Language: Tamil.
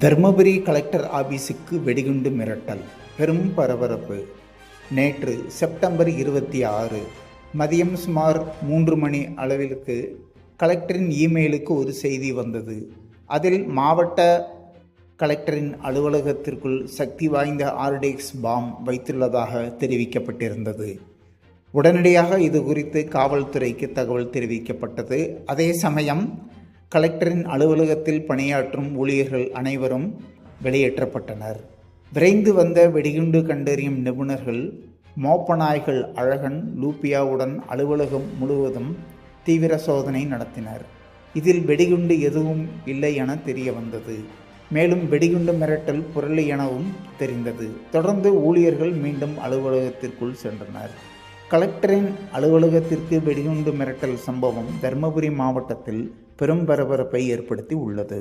தருமபுரி கலெக்டர் ஆபீஸுக்கு வெடிகுண்டு மிரட்டல். பெரும் பரபரப்பு. நேற்று செப்டம்பர் இருபத்தி ஆறு மதியம் சுமார் மூன்று மணி அளவிற்கு கலெக்டரின் இமெயிலுக்கு ஒரு செய்தி வந்தது. அதில் மாவட்ட கலெக்டரின் அலுவலகத்திற்குள் சக்தி வாய்ந்த ஆர்டெக்ஸ் பாம் வைத்துள்ளதாக தெரிவிக்கப்பட்டிருந்தது. உடனடியாக இது குறித்து காவல்துறைக்கு தகவல் தெரிவிக்கப்பட்டது. அதே சமயம் கலெக்டரின் அலுவலகத்தில் பணியாற்றும் ஊழியர்கள் அனைவரும் வெளியேற்றப்பட்டனர். விரைந்து வந்த வெடிகுண்டு கண்டறியும் நிபுணர்கள் மோப்பநாய்கள் அழகன் லூப்பியாவுடன் அலுவலகம் முழுவதும் தீவிர சோதனை நடத்தினர். இதில் வெடிகுண்டு எதுவும் இல்லை என தெரிய வந்தது மேலும் வெடிகுண்டு மிரட்டல் புரளி எனவும் தெரிந்தது. தொடர்ந்து ஊழியர்கள் மீண்டும் அலுவலகத்திற்குள் சென்றனர். கலெக்டரின் அலுவலகத்திற்கு வெடிகுண்டு மிரட்டல் சம்பவம் தருமபுரி மாவட்டத்தில் பெரும் பரபரப்பை ஏற்படுத்தி உள்ளது.